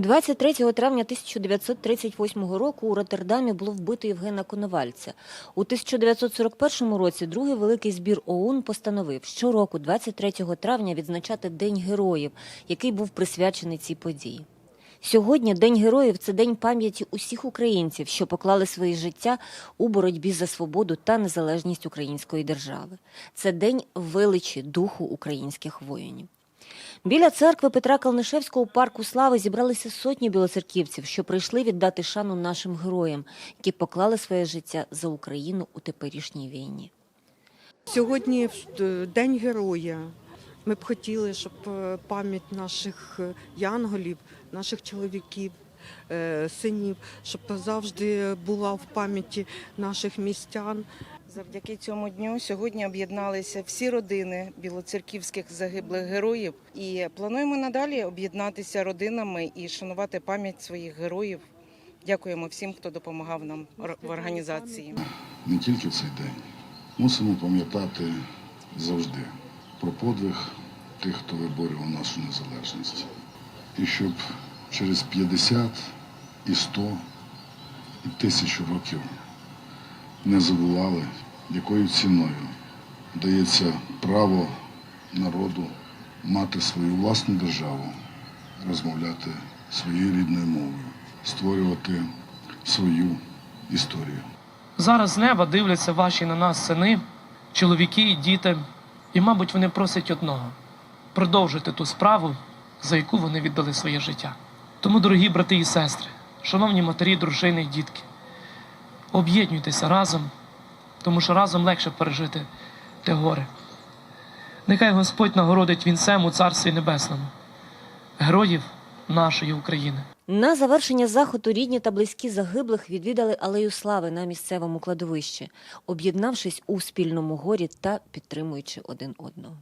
23 травня 1938 року у Роттердамі було вбито Євгена Коновальця. У 1941 році другий великий збір ОУН постановив щороку, 23 травня, відзначати День героїв, який був присвячений цій події. Сьогодні День героїв це день пам'яті усіх українців, що поклали свої життя у боротьбі за свободу та незалежність української держави. Це день величі духу українських воїнів. Біля церкви Петра Калнишевського у парку слави зібралися сотні білоцерківців, що прийшли віддати шану нашим героям, які поклали своє життя за Україну у теперішній війні. Сьогодні День Героя. Ми б хотіли, щоб е, пам'ять наших е, янголів, наших чоловіків, е, синів, щоб завжди була в пам'яті наших містян. Завдяки цьому дню сьогодні об'єдналися всі родини білоцерківських загиблих героїв і плануємо надалі об'єднатися родинами і шанувати пам'ять своїх героїв. Дякуємо всім, хто допомагав нам в організації. не тільки цей день. Мусимо пам'ятати завжди про подвиг тих, хто виборював нашу незалежність. І щоб через 50 і 100 і тисячу років не забували, якою ціною дається право народу мати свою власну державу, розмовляти своєю рідною мовою, створювати свою історію. Зараз з неба дивляться ваші на нас сини, чоловіки і діти, і, мабуть, вони просять одного продовжити ту справу, за яку вони віддали своє життя. Тому, дорогі брати і сестри, шановні матері, дружини і дітки, об'єднуйтеся разом, тому що разом легше пережити те горе. Нехай Господь нагородить вінцем у Царстві Небесному, героїв нашої України. На завершення заходу рідні та близькі загиблих відвідали алею слави на місцевому кладовищі, об'єднавшись у спільному горі та підтримуючи один одного.